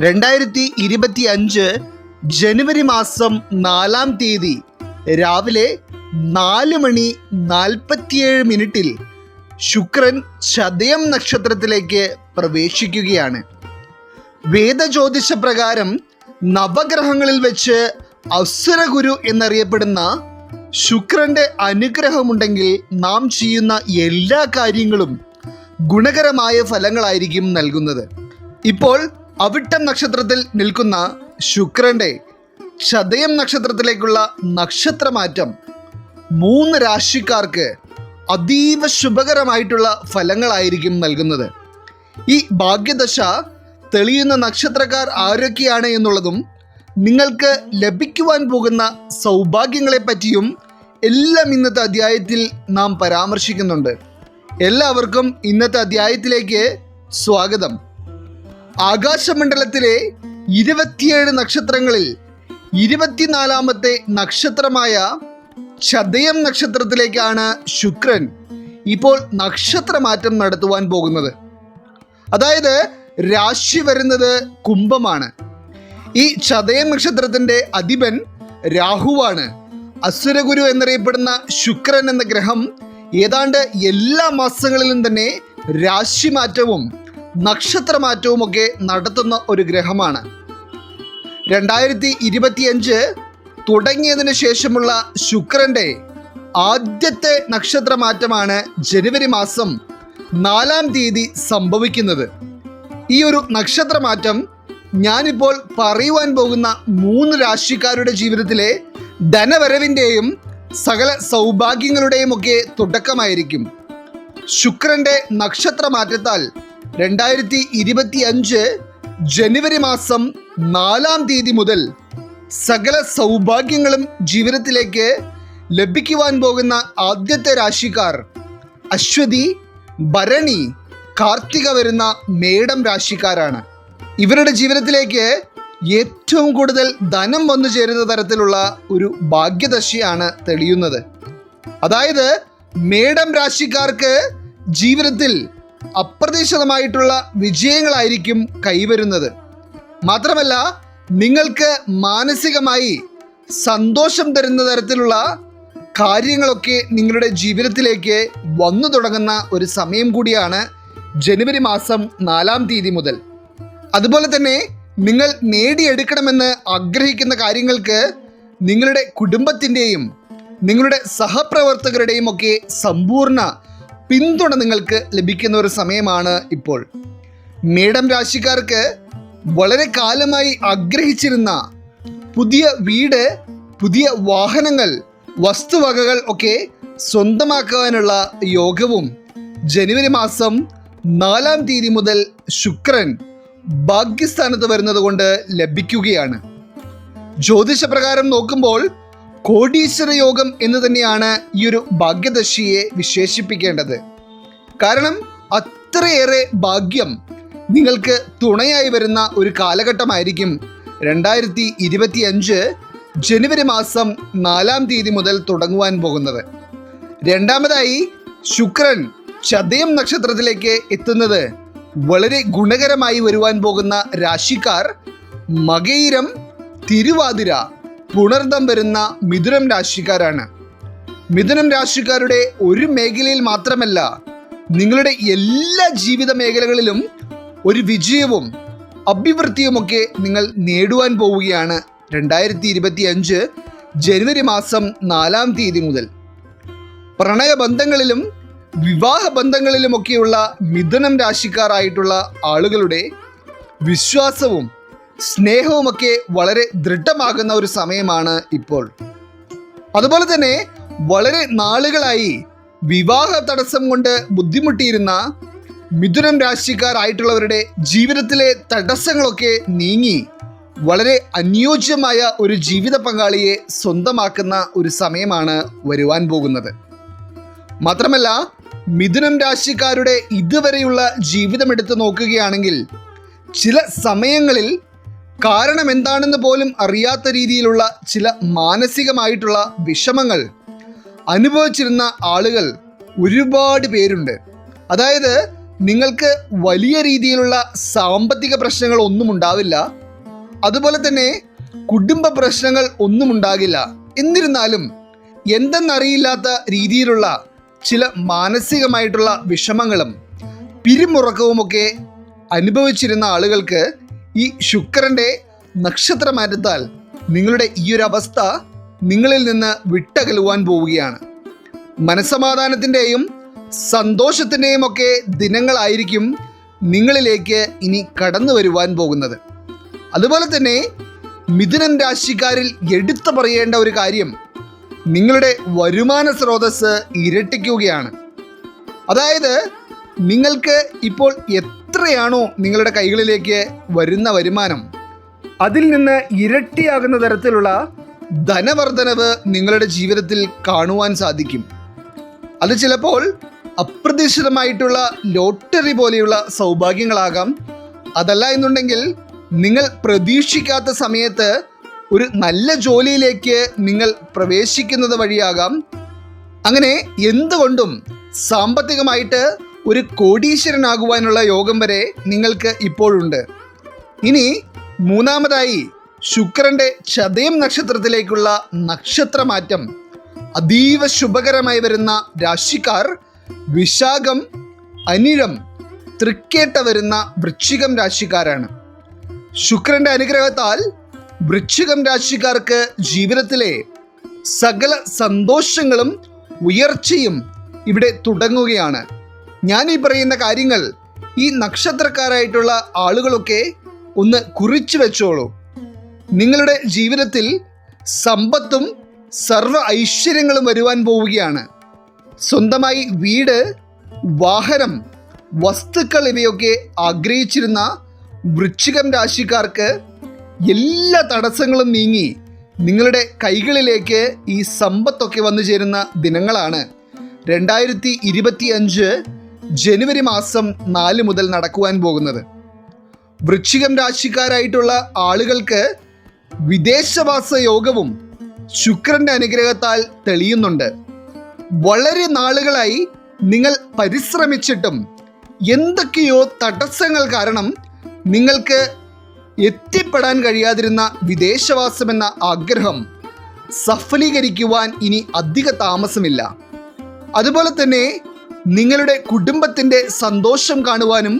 രണ്ടായിരത്തി ഇരുപത്തി അഞ്ച് ജനുവരി മാസം നാലാം തീയതി രാവിലെ നാല് മണി നാൽപ്പത്തിയേഴ് മിനിറ്റിൽ ശുക്രൻ ചതയം നക്ഷത്രത്തിലേക്ക് പ്രവേശിക്കുകയാണ്. വേദജ്യോതിഷ പ്രകാരം നവഗ്രഹങ്ങളിൽ വെച്ച് അസുരഗുരു എന്നറിയപ്പെടുന്ന ശുക്രന്റെ അനുഗ്രഹമുണ്ടെങ്കിൽ നാം ചെയ്യുന്ന എല്ലാ കാര്യങ്ങളും ഗുണകരമായ ഫലങ്ങളായിരിക്കും നൽകുന്നത്. ഇപ്പോൾ അവിട്ടം നക്ഷത്രത്തിൽ നിൽക്കുന്ന ശുക്രന്റെ ചതയം നക്ഷത്രത്തിലേക്കുള്ള നക്ഷത്രമാറ്റം മൂന്ന് രാശിക്കാർക്ക് അതീവ ശുഭകരമായിട്ടുള്ള ഫലങ്ങളായിരിക്കും നൽകുന്നത്. ഈ ഭാഗ്യദശ തെളിയുന്ന നക്ഷത്രക്കാർ ആരൊക്കെയാണ് എന്നുള്ളതും നിങ്ങൾക്ക് ലഭിക്കുവാൻ പോകുന്ന സൗഭാഗ്യങ്ങളെ പറ്റിയും എല്ലാം ഇന്നത്തെ അധ്യായത്തിൽ നാം പരാമർശിക്കുന്നുണ്ട്. എല്ലാവർക്കും ഇന്നത്തെ അധ്യായത്തിലേക്ക് സ്വാഗതം. ആകാശമണ്ഡലത്തിലെ ഇരുപത്തിയേഴ് നക്ഷത്രങ്ങളിൽ ഇരുപത്തിനാലാമത്തെ നക്ഷത്രമായ ചതയം നക്ഷത്രത്തിലേക്കാണ് ശുക്രൻ ഇപ്പോൾ നക്ഷത്രമാറ്റം നടത്തുവാൻ പോകുന്നത്. അതായത് രാശി വരുന്നത് കുംഭമാണ്. ഈ ചതയം നക്ഷത്രത്തിന്റെ അധിപൻ രാഹുവാണ്. അസുരഗുരു എന്നറിയപ്പെടുന്ന ശുക്രൻ എന്ന ഗ്രഹം ഏതാണ്ട് എല്ലാ മാസങ്ങളിലും തന്നെ രാശിമാറ്റവും നക്ഷത്രമാറ്റവും ഒക്കെ നടത്തുന്ന ഒരു ഗ്രഹമാണ്. രണ്ടായിരത്തി ഇരുപത്തിയഞ്ച് തുടങ്ങിയതിന് ശേഷമുള്ള ശുക്രന്റെ ആദ്യത്തെ നക്ഷത്രമാറ്റമാണ് ജനുവരി മാസം നാലാം തീയതി സംഭവിക്കുന്നത്. ഈ ഒരു നക്ഷത്രമാറ്റം ഞാനിപ്പോൾ പറയുവാൻ പോകുന്ന മൂന്ന് രാശിക്കാരുടെ ജീവിതത്തിലെ ധനവരവിന്റെയും സകല സൗഭാഗ്യങ്ങളുടെയും ഒക്കെ തുടക്കമായിരിക്കും. ശുക്രന്റെ നക്ഷത്രമാറ്റത്താൽ രണ്ടായിരത്തി ഇരുപത്തി അഞ്ച് ജനുവരി മാസം നാലാം തീയതി മുതൽ സകല സൗഭാഗ്യങ്ങളും ജീവിതത്തിലേക്ക് ലഭിക്കുവാൻ പോകുന്ന ആദ്യത്തെ രാശിക്കാർ അശ്വതി ഭരണി കാർത്തിക വരുന്ന മേടം രാശിക്കാരാണ്. ഇവരുടെ ജീവിതത്തിലേക്ക് ഏറ്റവും കൂടുതൽ ധനം വന്നു ചേരുന്ന തരത്തിലുള്ള ഒരു ഭാഗ്യദശയാണ് തെളിയുന്നത്. അതായത് മേടം രാശിക്കാർക്ക് ജീവിതത്തിൽ അപ്രതീക്ഷിതമായിട്ടുള്ള വിജയങ്ങളായിരിക്കും കൈവരുന്നത്. മാത്രമല്ല നിങ്ങൾക്ക് മാനസികമായി സന്തോഷം തരുന്ന തരത്തിലുള്ള കാര്യങ്ങളൊക്കെ നിങ്ങളുടെ ജീവിതത്തിലേക്ക് വന്നു തുടങ്ങുന്ന ഒരു സമയം കൂടിയാണ് ജനുവരി മാസം നാലാം തീയതി മുതൽ. അതുപോലെ തന്നെ നിങ്ങൾ നേടിയെടുക്കണമെന്ന് ആഗ്രഹിക്കുന്ന കാര്യങ്ങൾക്ക് നിങ്ങളുടെ കുടുംബത്തിന്റെയും നിങ്ങളുടെ സഹപ്രവർത്തകരുടെയും ഒക്കെ സമ്പൂർണ പിന്തുണ നിങ്ങൾക്ക് ലഭിക്കുന്ന ഒരു സമയമാണ് ഇപ്പോൾ. മേഡം രാശിക്കാർക്ക് വളരെ കാലമായി ആഗ്രഹിച്ചിരുന്ന പുതിയ വീട് പുതിയ വാഹനങ്ങൾ വസ്തുവകകൾ ഒക്കെ സ്വന്തമാക്കുവാനുള്ള യോഗവും ജനുവരി മാസം നാലാം തീയതി മുതൽ ശുക്രൻ ഭാഗ്യസ്ഥാനത്ത് വരുന്നത് കൊണ്ട് ലഭിക്കുകയാണ്. ജ്യോതിഷപ്രകാരം നോക്കുമ്പോൾ കോടീശ്വര യോഗം എന്ന് തന്നെയാണ് ഈ ഒരു ഭാഗ്യദശിയെ വിശേഷിപ്പിക്കേണ്ടത്. കാരണം അത്രയേറെ ഭാഗ്യം നിങ്ങൾക്ക് തുണയായി വരുന്ന ഒരു കാലഘട്ടമായിരിക്കും. രണ്ടായിരത്തി ഇരുപത്തി അഞ്ച് ജനുവരി മാസം നാലാം തീയതി മുതൽ തുടങ്ങുവാൻ പോകുന്നത്. രണ്ടാമതായി ശുക്രൻ ചതയം നക്ഷത്രത്തിലേക്ക് എത്തുന്നത് വളരെ ഗുണകരമായി വരുവാൻ പോകുന്ന രാശിക്കാർ മകയിരം തിരുവാതിര പുണർദം വരുന്ന മിഥുനം രാശിക്കാരാണ്. മിഥുനം രാശിക്കാരുടെ ഒരു മേഖലയിൽ മാത്രമല്ല നിങ്ങളുടെ എല്ലാ ജീവിത മേഖലകളിലും ഒരു വിജയവും അഭിവൃദ്ധിയുമൊക്കെ നിങ്ങൾ നേടുവാൻ പോവുകയാണ് രണ്ടായിരത്തി ഇരുപത്തി അഞ്ച് ജനുവരി മാസം നാലാം തീയതി മുതൽ. പ്രണയബന്ധങ്ങളിലും വിവാഹ ബന്ധങ്ങളിലുമൊക്കെയുള്ള മിഥുനം രാശിക്കാരായിട്ടുള്ള ആളുകളുടെ വിശ്വാസവും സ്നേഹവുമൊക്കെ വളരെ ദൃഢമാകുന്ന ഒരു സമയമാണ് ഇപ്പോൾ. അതുപോലെ തന്നെ വളരെ നാളുകളായി വിവാഹ തടസ്സം കൊണ്ട് ബുദ്ധിമുട്ടിയിരുന്ന മിഥുനം രാശിക്കാരായിട്ടുള്ളവരുടെ ജീവിതത്തിലെ തടസ്സങ്ങളൊക്കെ നീങ്ങി വളരെ അനുയോജ്യമായ ഒരു ജീവിത പങ്കാളിയെ സ്വന്തമാക്കുന്ന ഒരു സമയമാണ് വരുവാൻ പോകുന്നത്. മാത്രമല്ല മിഥുനം രാശിക്കാരുടെ ഇതുവരെയുള്ള ജീവിതം എടുത്തു നോക്കുകയാണെങ്കിൽ ചില സമയങ്ങളിൽ കാരണം എന്താണെന്ന് പോലും അറിയാത്ത രീതിയിലുള്ള ചില മാനസികമായിട്ടുള്ള വിഷമങ്ങൾ അനുഭവിച്ചിരുന്ന ആളുകൾ ഒരുപാട് പേരുണ്ട്. അതായത് നിങ്ങൾക്ക് വലിയ രീതിയിലുള്ള സാമ്പത്തിക പ്രശ്നങ്ങൾ ഒന്നും ഉണ്ടാവില്ല. അതുപോലെ തന്നെ കുടുംബ പ്രശ്നങ്ങൾ ഒന്നും ഉണ്ടാകില്ല. എന്നിരുന്നാലും എന്തെന്നറിയില്ലാത്ത രീതിയിലുള്ള ചില മാനസികമായിട്ടുള്ള വിഷമങ്ങളും പിരിമുറക്കവുമൊക്കെ അനുഭവിച്ചിരുന്ന ആളുകൾക്ക് ഈ ശുക്രന്റെ നക്ഷത്രമാറ്റത്താൽ നിങ്ങളുടെ ഈ ഒരു അവസ്ഥ നിങ്ങളിൽ നിന്ന് വിട്ടകലുവാൻ പോവുകയാണ്. മനസമാധാനത്തിന്റെയും സന്തോഷത്തിന്റെയും ഒക്കെ ദിനങ്ങളായിരിക്കും നിങ്ങളിലേക്ക് ഇനി കടന്നു വരുവാൻ പോകുന്നത്. അതുപോലെ തന്നെ മിഥുനം രാശിക്കാരിൽ എടുത്തു പറയേണ്ട ഒരു കാര്യം നിങ്ങളുടെ വരുമാന സ്രോതസ് ഇരട്ടിക്കുകയാണ്. അതായത് നിങ്ങൾക്ക് ഇപ്പോൾ എത്രയാണോ നിങ്ങളുടെ കൈകളിലേക്ക് വരുന്ന വരുമാനം അതിൽ നിന്ന് ഇരട്ടിയാകുന്ന തരത്തിലുള്ള ധനവർദ്ധനവ് നിങ്ങളുടെ ജീവിതത്തിൽ കാണുവാൻ സാധിക്കും. അത് ചിലപ്പോൾ അപ്രതീക്ഷിതമായിട്ടുള്ള ലോട്ടറി പോലെയുള്ള സൗഭാഗ്യങ്ങളാകാം. അതല്ല എന്നുണ്ടെങ്കിൽ നിങ്ങൾ പ്രതീക്ഷിക്കാത്ത സമയത്ത് ഒരു നല്ല ജോലിയിലേക്ക് നിങ്ങൾ പ്രവേശിക്കുന്നത് വഴിയാകാം. അങ്ങനെ എന്തുകൊണ്ടും സാമ്പത്തികമായിട്ട് ഒരു കോടീശ്വരനാകുവാനുള്ള യോഗം വരെ നിങ്ങൾക്ക് ഇപ്പോഴുണ്ട്. ഇനി മൂന്നാമതായി ശുക്രന്റെ ചതയം നക്ഷത്രത്തിലേക്കുള്ള നക്ഷത്രമാറ്റം. അതീവ ശുഭകരമായി വരുന്ന രാശിക്കാർ വിശാഖം അനിഴം തൃക്കേട്ട വരുന്ന വൃശ്ചികം രാശിക്കാരാണ്. ശുക്രന്റെ അനുഗ്രഹത്താൽ വൃശ്ചികം രാശിക്കാർക്ക് ജീവിതത്തിലെ സകല സന്തോഷങ്ങളും ഉയർച്ചയും ഇവിടെ തുടങ്ങുകയാണ്. ഞാൻ ഈ പറയുന്ന കാര്യങ്ങൾ ഈ നക്ഷത്രക്കാരായിട്ടുള്ള ആളുകളൊക്കെ ഒന്ന് കുറിച്ചു വെച്ചോളൂ. നിങ്ങളുടെ ജീവിതത്തിൽ സമ്പത്തും സർവ ഐശ്വര്യങ്ങളും വരുവാൻ പോവുകയാണ്. സ്വന്തമായി വീട് വാഹനം വസ്തുക്കൾ ഇവയൊക്കെ ആഗ്രഹിച്ചിരുന്ന വൃശ്ചികം രാശിക്കാർക്ക് എല്ലാ തടസ്സങ്ങളും നീങ്ങി നിങ്ങളുടെ കൈകളിലേക്ക് ഈ സമ്പത്തൊക്കെ വന്നു ചേരുന്ന ദിനങ്ങളാണ്. രണ്ടായിരത്തി ഇരുപത്തി അഞ്ച് ജനുവരി മാസം നാല് മുതൽ നടക്കുവാൻ പോകുന്നത്. വൃശ്ചികം രാശിക്കാരായിട്ടുള്ള ആളുകൾക്ക് വിദേശവാസ യോഗവും ശുക്രന്റെ അനുഗ്രഹത്താൽ തെളിയുന്നുണ്ട്. വളരെ നാളുകളായി നിങ്ങൾ പരിശ്രമിച്ചിട്ടും എന്തൊക്കെയോ തടസ്സങ്ങൾ കാരണം നിങ്ങൾക്ക് എത്തിപ്പെടാൻ കഴിയാതിരുന്ന വിദേശവാസം എന്ന ആഗ്രഹം സഫലീകരിക്കുവാൻ ഇനി അധിക താമസമില്ല. അതുപോലെ തന്നെ നിങ്ങളുടെ കുടുംബത്തിന്റെ സന്തോഷം കാണുവാനും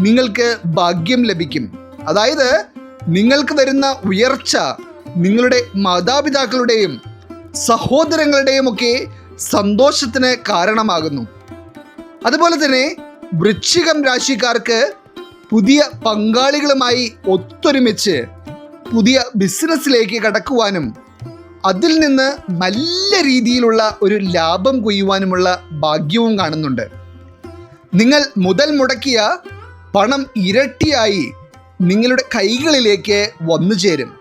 നിങ്ങൾക്ക് ഭാഗ്യം ലഭിക്കും. അതായത് നിങ്ങൾക്ക് വരുന്ന ഉയർച്ച നിങ്ങളുടെ മാതാപിതാക്കളുടെയും സഹോദരങ്ങളുടെയും ഒക്കെ സന്തോഷത്തിന് കാരണമാകുന്നു. അതുപോലെ തന്നെ വൃശ്ചികം രാശിക്കാർക്ക് പുതിയ പങ്കാളികളുമായി ഒത്തൊരുമിച്ച് പുതിയ ബിസിനസ്സിലേക്ക് കടക്കുവാനും അതിൽ നിന്ന് നല്ല രീതിയിലുള്ള ഒരു ലാഭം കൊയ്യുവാനുമുള്ള ഭാഗ്യവും കാണുന്നുണ്ട്. നിങ്ങൾ മുതൽ മുടക്കിയ പണം ഇരട്ടിയായി നിങ്ങളുടെ കൈകളിലേക്ക് വന്നു ചേരും.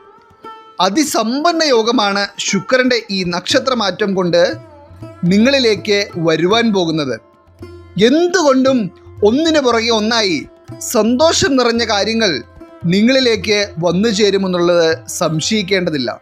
അതിസമ്പന്ന യോഗമാണ് ശുക്രന്റെ ഈ നക്ഷത്രമാറ്റം കൊണ്ട് നിങ്ങളിലേക്ക് വരുവാൻ പോകുന്നത്. എന്തുകൊണ്ടും ഒന്നിനു പുറകെ ഒന്നായി സന്തോഷം നിറഞ്ഞ കാര്യങ്ങൾ നിങ്ങളിലേക്ക് വന്നു ചേരുമെന്നുള്ളത് സംശയിക്കേണ്ടതില്ല.